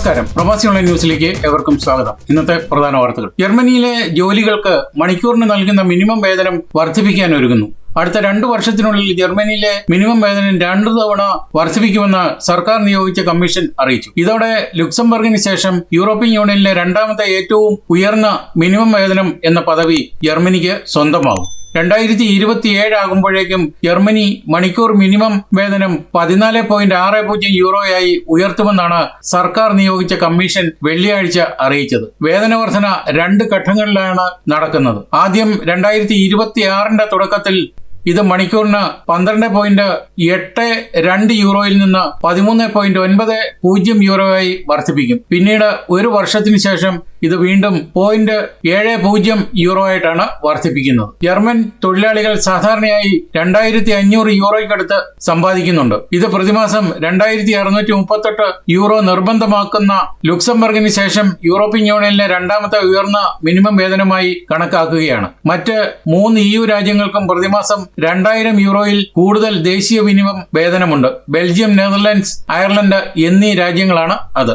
നമസ്കാരം. പ്രവാസി ഓൺലൈൻ ന്യൂസിലേക്ക് എവർക്കും സ്വാഗതം. ഇന്നത്തെ പ്രധാന വാർത്തകൾ. ജർമ്മനിയിലെ ജോലികൾക്ക് മണിക്കൂറിന് നൽകുന്ന മിനിമം വേതനം വർദ്ധിപ്പിക്കാൻ ഒരുങ്ങുന്നു. അടുത്ത രണ്ടു വർഷത്തിനുള്ളിൽ ജർമ്മനിയിലെ മിനിമം വേതനം രണ്ടു തവണ വർദ്ധിപ്പിക്കുമെന്ന് സർക്കാർ നിയോഗിച്ച കമ്മീഷൻ അറിയിച്ചു. ഇതോടെ ലുക്സംബർഗിന് ശേഷം യൂറോപ്യൻ യൂണിയനിലെ രണ്ടാമത്തെ ഏറ്റവും ഉയർന്ന മിനിമം വേതനം എന്ന പദവി ജർമ്മനിക്ക് സ്വന്തമാകും. രണ്ടായിരത്തി ഇരുപത്തിയേഴ് ആകുമ്പോഴേക്കും ജർമ്മനി മണിക്കൂർ മിനിമം വേതനം പതിനാല് പോയിന്റ് ആറ് പൂജ്യം യൂറോയായി ഉയർത്തുമെന്നാണ് സർക്കാർ നിയോഗിച്ച കമ്മീഷൻ വെള്ളിയാഴ്ച അറിയിച്ചത്. വേതന വർധന രണ്ട് ഘട്ടങ്ങളിലാണ് നടക്കുന്നത്. ആദ്യം രണ്ടായിരത്തി ഇരുപത്തിയാറിന്റെ തുടക്കത്തിൽ ഇത് മണിക്കൂറിന് പന്ത്രണ്ട് പോയിന്റ് എട്ട് രണ്ട് യൂറോയിൽ നിന്ന് പതിമൂന്ന് പോയിന്റ് ഒൻപത് പൂജ്യം യൂറോയായി വർദ്ധിപ്പിക്കും. പിന്നീട് ഒരു വർഷത്തിന് ശേഷം ഇത് വീണ്ടും പോയിന്റ് ഏഴ് പൂജ്യം യൂറോ ആയിട്ടാണ് വർദ്ധിപ്പിക്കുന്നത്. ജർമ്മൻ തൊഴിലാളികൾ സാധാരണയായി രണ്ടായിരത്തി അഞ്ഞൂറ് യൂറോയ്ക്കടുത്ത് സമ്പാദിക്കുന്നുണ്ട്. ഇത് പ്രതിമാസം രണ്ടായിരത്തി അറുന്നൂറ്റി മുപ്പത്തെട്ട് യൂറോ നിർബന്ധമാക്കുന്ന ലുക്സംബർഗിന് ശേഷം യൂറോപ്യൻ യൂണിയനിലെ രണ്ടാമത്തെ ഉയർന്ന മിനിമം വേതനമായി കണക്കാക്കുകയാണ്. മറ്റ് മൂന്ന് ഇ യു രാജ്യങ്ങൾക്കും പ്രതിമാസം രണ്ടായിരം യൂറോയിൽ കൂടുതൽ ദേശീയ മിനിമം വേതനമുണ്ട്. ബെൽജിയം നെതർലാൻഡ്സ് അയർലൻഡ് എന്നീ രാജ്യങ്ങളാണ് അത്.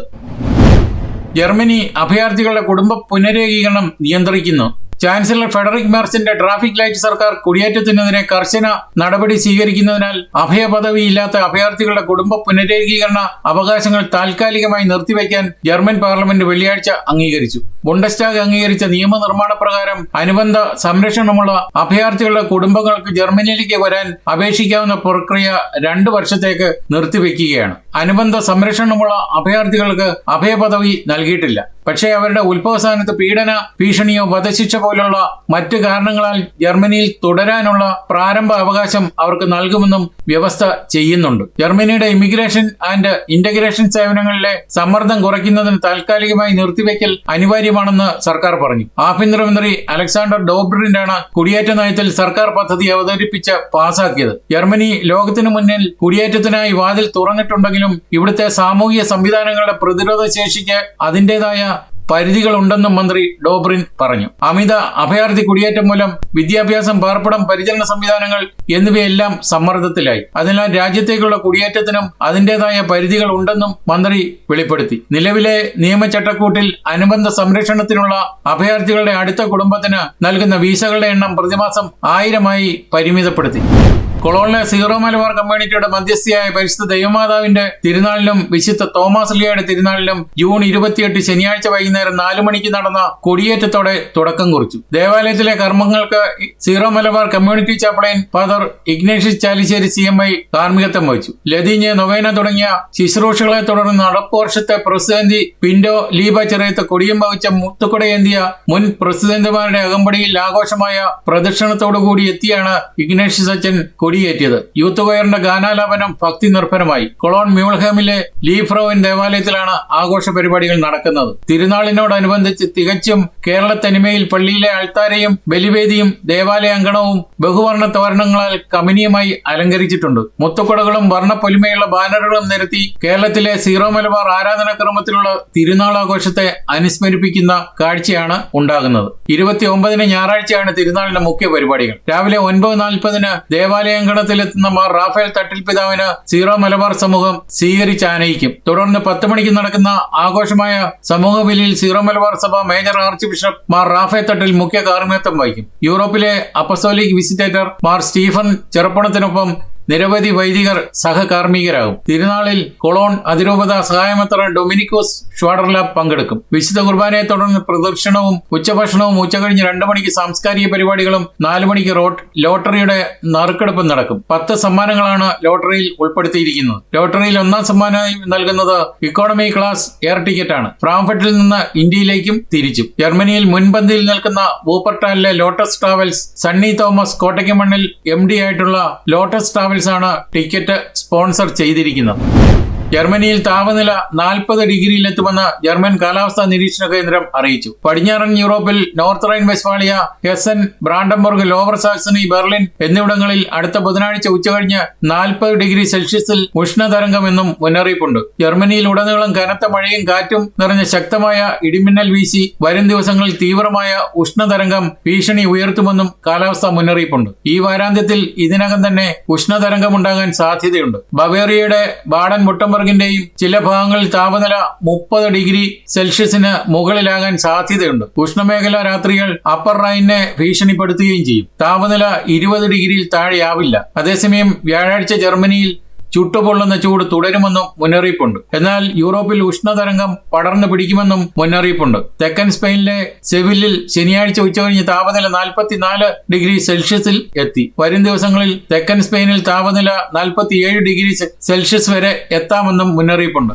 ജർമ്മനി അഭയാർത്ഥികളുടെ കുടുംബ പുനരേകീകരണം നിയന്ത്രിക്കുന്നു. ചാൻസലർ ഫെഡറിക് മെർസിന്റെ ട്രാഫിക് ലൈറ്റ് സർക്കാർ കുടിയേറ്റത്തിനെതിരെ കർശന നടപടി സ്വീകരിക്കുന്നതിനാൽ അഭയ പദവിയില്ലാത്ത അഭയാർത്ഥികളുടെ കുടുംബ പുനരേകീകരണ അവകാശങ്ങൾ താൽക്കാലികമായി നിർത്തിവെക്കാൻ ജർമ്മൻ പാർലമെന്റ് വെള്ളിയാഴ്ച അംഗീകരിച്ചു. ബുണ്ടസ്റ്റാഗ് അംഗീകരിച്ച നിയമനിർമ്മാണ പ്രകാരം അനുബന്ധ സംരക്ഷണമുള്ള അഭയാർത്ഥികളുടെ കുടുംബങ്ങൾക്ക് ജർമ്മനിയിലേക്ക് വരാൻ അപേക്ഷിക്കാവുന്ന പ്രക്രിയ രണ്ടു വർഷത്തേക്ക് നിർത്തിവെക്കുകയാണ് അനുബന്ധ സംരക്ഷണമുള്ള അഭയാർത്ഥികൾക്ക് അഭയ പദവി നൽകിയിട്ടില്ല. പക്ഷേ അവരുടെ ഉത്ഭവസ്ഥാനത്ത് പീഡന ഭീഷണിയോ വധശിക്ഷ പോലുള്ള മറ്റു കാരണങ്ങളാൽ ജർമ്മനിയിൽ തുടരാനുള്ള പ്രാരംഭ അവകാശം അവർക്ക് നൽകുമെന്നും വ്യവസ്ഥ ചെയ്യുന്നുണ്ട്. ജർമ്മനിയുടെ ഇമിഗ്രേഷൻ ആൻഡ് ഇന്റഗ്രേഷൻ സേവനങ്ങളിലെ സമ്മർദ്ദം കുറയ്ക്കുന്നതിന് താൽക്കാലികമായി നിർത്തിവെക്കൽ അനിവാര്യമാണെന്ന് സർക്കാർ പറഞ്ഞു. ആഭ്യന്തരമന്ത്രി അലക്സാണ്ടർ ഡോബ്രിന്റാണ് കുടിയേറ്റ നയത്തിൽ സർക്കാർ പദ്ധതി അവതരിപ്പിച്ച് പാസാക്കിയത്. ജർമ്മനി ലോകത്തിനു മുന്നിൽ കുടിയേറ്റത്തിനായി വാതിൽ തുറന്നിട്ടുണ്ടെങ്കിലും ഇവിടുത്തെ സാമൂഹിക സംവിധാനങ്ങളുടെ പ്രതിരോധ ശേഷിക്ക് അതിന്റേതായ പരിധികളുണ്ടെന്നും മന്ത്രി ഡോബ്രിൻ പറഞ്ഞു. അമിത അഭയാർത്ഥി കുടിയേറ്റം മൂലം വിദ്യാഭ്യാസം പാർപ്പിടം പരിചരണ സംവിധാനങ്ങൾ എന്നിവയെല്ലാം സമ്മർദ്ദത്തിലായി. അതിനാൽ രാജ്യത്തേക്കുള്ള കുടിയേറ്റത്തിനും അതിന്റേതായ പരിധികൾ ഉണ്ടെന്നും മന്ത്രി വെളിപ്പെടുത്തി. നിലവിലെ നിയമചട്ടക്കൂട്ടിൽ അനുബന്ധ സംരക്ഷണത്തിനുള്ള അഭയാർത്ഥികളുടെ അടുത്ത കുടുംബത്തിന് നൽകുന്ന വീസകളുടെ എണ്ണം പ്രതിമാസം ആയിരമായി പരിമിതപ്പെടുത്തി. കൊളോണിലെ സീറോ മലബാർ കമ്മ്യൂണിറ്റിയുടെ മധ്യസ്ഥയായ പരിശുദ്ധ ദൈവമാതാവിന്റെ തിരുനാളിലും വിശുദ്ധ തോമസ് ലിയയുടെ തിരുനാളിലും ജൂൺ ഇരുപത്തിയെട്ട് ശനിയാഴ്ച വൈകുന്നേരം നാലു മണിക്ക് നടന്ന കൊടിയേറ്റത്തോടെ തുടക്കം കുറിച്ചു. ദേവാലയത്തിലെ കർമ്മങ്ങൾക്ക് Syro Malabar community chaplain father Ignatius Chalissery C M I കാർമ്മികത്വം വഹിച്ചു. ലതീഞ്ഞ് നൊവേന തുടങ്ങിയ ശുശ്രൂഷകളെ തുടർന്ന് നടപ്പ് വർഷത്തെ പിൻഡോ ലീബ ചെറിയത്ത് കൊടിയും വഹിച്ച മുത്തുക്കുടയേന്തിയ മുൻ പ്രസിഡന്റുമാരുടെ അകമ്പടിയിൽ ആഘോഷമായ പ്രദക്ഷിണത്തോടുകൂടി എത്തിയാണ് ഇഗ്നേഷ്യസ് അച്ഛൻ കൊടിയേറ്റിയത്. യൂത്ത് കൊയറിന്റെ ഗാനാലാപനം ഭക്തി നിർഭരമായി. കൊളോൺ മ്യൂൾഹാമിലെ ലീഫ്രോവിൻ ദേവാലയത്തിലാണ് ആഘോഷ പരിപാടികൾ നടക്കുന്നത്. തിരുനാളിനോടനുബന്ധിച്ച് തികച്ചും കേരള തനിമയിൽ പള്ളിയിലെ അൾത്താരയും ബലിവേദിയും ദേവാലയ അങ്കണവും ബഹുവർണ തോരണങ്ങളാൽ കമനീയമായി അലങ്കരിച്ചിട്ടുണ്ട്. മുത്തുക്കുടകളും വർണപ്പൊലിമയുള്ള ബാനറുകളും നിരത്തി കേരളത്തിലെ സീറോ മലബാർ ആരാധനാക്രമത്തിലുള്ള തിരുനാളാഘോഷത്തെ അനുസ്മരിപ്പിക്കുന്ന കാഴ്ചയാണ് ഉണ്ടാകുന്നത്. ഇരുപത്തി ഒമ്പതിന് ഞായറാഴ്ചയാണ് തിരുനാളിന്റെ മുഖ്യ പരിപാടികൾ. രാവിലെ ഒൻപത് നാൽപ്പതിന് ദേവാലയാങ്കണത്തിലെത്തുന്ന മാർ റാഫേൽ തട്ടിൽ പിതാവിന് സീറോ മലബാർ സമൂഹം സ്വീകരിച്ച് ആനയിക്കും. തുടർന്ന് പത്ത് മണിക്ക് നടക്കുന്ന ആഘോഷമായ സമൂഹ ബലിയിൽ സീറോ മലബാർ സഭ major archbishop Mar Raphael Thattil മുഖ്യ കാർമ്മികത്വം വഹിക്കും. യൂറോപ്പിലെ അപ്പസോലിക് വിസിറ്റേറ്റർ മാർ സ്റ്റീഫൻ ചെറുപ്പണത്തിനൊപ്പം നിരവധി വൈദികർ സഹകാർമ്മികരാകും. തിരുനാളിൽ കൊളോൺ അതിരൂപത സഹായമത്ര ഡൊമിനിക്കോസ് ഷ്വാഡർല പങ്കെടുക്കും. വിശുദ്ധ കുർബാനയെ തുടർന്ന് പ്രദർശനവും ഉച്ചഭക്ഷണവും ഉച്ചകഴിഞ്ഞ് രണ്ടു മണിക്ക് സാംസ്കാരിക പരിപാടികളും നാലു മണിക്ക് റോട്ട് ലോട്ടറിയുടെ നറുക്കെടുപ്പും നടക്കും. പത്ത് സമ്മാനങ്ങളാണ് ലോട്ടറിയിൽ ഉൾപ്പെടുത്തിയിരിക്കുന്നത്. ലോട്ടറിയിൽ ഒന്നാം സമ്മാനമായി നൽകുന്നത് ഇക്കോണമി ക്ലാസ് എയർ ടിക്കറ്റ് ആണ്. ഫ്രാങ്ക്ഫർട്ടിൽ നിന്ന് ഇന്ത്യയിലേക്കും തിരിച്ചും. ജർമ്മനിയിൽ മുൻപന്തിയിൽ നിൽക്കുന്ന വൂപ്പർട്ടാലിലെ Lotus Travels Sunny Thomas Kottakkamannil M D ആയിട്ടുള്ള ലോട്ടസ് ട്രാവൽസ് ആണ് ടിക്കറ്റ് സ്പോൺസർ ചെയ്തിരിക്കുന്നത്. ജർമ്മനിയിൽ താപനില നാൽപ്പത് ഡിഗ്രിയിലെത്തുമെന്ന് ജർമ്മൻ കാലാവസ്ഥാ നിരീക്ഷണ കേന്ദ്രം അറിയിച്ചു. പടിഞ്ഞാറൻ യൂറോപ്പിൽ North Rhine Westphalia Hessen Brandenburg Lower Saxony Berlin എന്നിവിടങ്ങളിൽ അടുത്ത ബുധനാഴ്ച ഉച്ചകഴിഞ്ഞ് നാൽപ്പത് ഡിഗ്രി സെൽഷ്യസിൽ ഉഷ്ണതരംഗമെന്നും മുന്നറിയിപ്പുണ്ട്. ജർമ്മനിയിൽ ഉടനീളം കനത്ത മഴയും കാറ്റും നിറഞ്ഞ ശക്തമായ ഇടിമിന്നൽ വീശി വരും ദിവസങ്ങളിൽ തീവ്രമായ ഉഷ്ണതരംഗം ഭീഷണി ഉയർത്തുമെന്നും കാലാവസ്ഥാ മുന്നറിയിപ്പുണ്ട്. ഈ വാരാന്ത്യത്തിൽ ഇതിനകം തന്നെ ഉഷ്ണതരംഗമുണ്ടാകാൻ സാധ്യതയുണ്ട്. ബവേറിയയുടെ ബാഡൻ മുട്ടം ഗോതംബർഗിന്റെയും ചില ഭാഗങ്ങളിൽ താപനില മുപ്പത് ഡിഗ്രി സെൽഷ്യസിന് മുകളിലാകാൻ സാധ്യതയുണ്ട്. ഉഷ്ണമേഖലാ രാത്രികൾ അപ്പർ റൈനെ ഭീഷണിപ്പെടുത്തുകയും ചെയ്യും. താപനില ഇരുപത് ഡിഗ്രിയിൽ താഴെയാവില്ല. അതേസമയം വ്യാഴാഴ്ച ജർമ്മനിയിൽ ചുട്ടുപൊള്ളുന്ന ചൂട് തുടരുമെന്നും മുന്നറിയിപ്പുണ്ട്. എന്നാൽ യൂറോപ്പിൽ ഉഷ്ണതരംഗം പടർന്നു പിടിക്കുമെന്നും മുന്നറിയിപ്പുണ്ട്. തെക്കൻ സ്പെയിനിലെ സെവില്ലിൽ ശനിയാഴ്ച ഉച്ചകഴിഞ്ഞ് താപനില നാൽപ്പത്തിനാല് ഡിഗ്രി സെൽഷ്യസിൽ എത്തി. വരും ദിവസങ്ങളിൽ തെക്കൻ സ്പെയിനിൽ താപനില നാൽപ്പത്തിയേഴ് ഡിഗ്രി സെൽഷ്യസ് വരെ എത്താമെന്നും മുന്നറിയിപ്പുണ്ട്.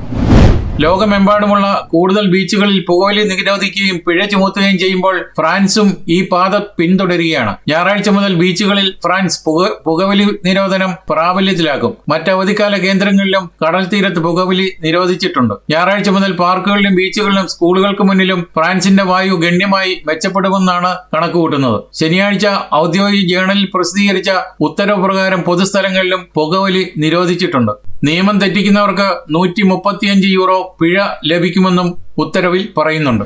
ലോകമെമ്പാടുമുള്ള കൂടുതൽ ബീച്ചുകളിൽ പുകവലി നിരോധിക്കുകയും പിഴ ചുമത്തുകയും ചെയ്യുമ്പോൾ ഫ്രാൻസും ഈ പാത പിന്തുടരുകയാണ്. ഞായറാഴ്ച മുതൽ ബീച്ചുകളിൽ ഫ്രാൻസ് പുക പുകവലി നിരോധനം പ്രാബല്യത്തിലാക്കും. മറ്റ് അവധിക്കാല കേന്ദ്രങ്ങളിലും കടൽ തീരത്ത് പുകവലി നിരോധിച്ചിട്ടുണ്ട്. ഞായറാഴ്ച മുതൽ പാർക്കുകളിലും ബീച്ചുകളിലും സ്കൂളുകൾക്ക് മുന്നിലും ഫ്രാൻസിന്റെ വായു ഗണ്യമായി മെച്ചപ്പെടുമെന്നാണ് കണക്കുകൂട്ടുന്നത്. ശനിയാഴ്ച ഔദ്യോഗിക ജേണലിൽ പ്രസിദ്ധീകരിച്ച ഉത്തരവ് പ്രകാരം പൊതുസ്ഥലങ്ങളിലും പുകവലി നിരോധിച്ചിട്ടുണ്ട്. നിയമം തെറ്റിക്കുന്നവർക്ക് നൂറ്റി മുപ്പത്തിയഞ്ച് യൂറോ പിഴ ലഭിക്കുമെന്നും ഉത്തരവിൽ പറയുന്നുണ്ട്.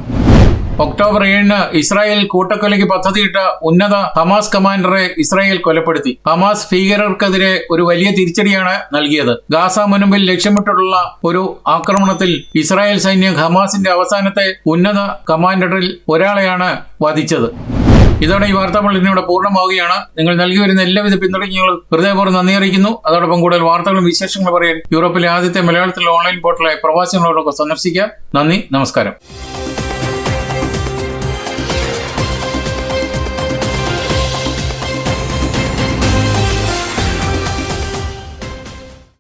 ഒക്ടോബർ ഏഴിന് ഇസ്രായേൽ കൂട്ടക്കൊലയ്ക്ക് പദ്ധതിയിട്ട ഉന്നത ഹമാസ് കമാൻഡറെ ഇസ്രായേൽ കൊലപ്പെടുത്തി. ഹമാസ് ഭീകരർക്കെതിരെ ഒരു വലിയ തിരിച്ചടിയാണ് നൽകിയത്. ഗാസ മുനമ്പിൽ ലക്ഷ്യമിട്ടുള്ള ഒരു ആക്രമണത്തിൽ ഇസ്രായേൽ സൈന്യം ഹമാസിന്റെ അവസാനത്തെ ഉന്നത കമാൻഡറിൽ ഒരാളെയാണ് വധിച്ചത്. ഇതോടെ ഈ വാർത്താ ബുള്ളറ്റിൻ ഇവിടെ പൂർണമാവുകയാണ്. നിങ്ങൾ നൽകി വരുന്ന എല്ലാവിധ പിന്തുണയ്ക്കും ഹൃദയപൂർവം നന്ദി അറിയിക്കുന്നു. അതോടൊപ്പം കൂടുതൽ വാർത്തകളും വിശേഷങ്ങളും പറയാൻ യൂറോപ്പിലെ ആദ്യത്തെ മലയാളത്തിലെ ഓൺലൈൻ പോർട്ടലായ പ്രവാസികളോടൊക്കെ സന്ദർശിക്കാം. നന്ദി നമസ്കാരം.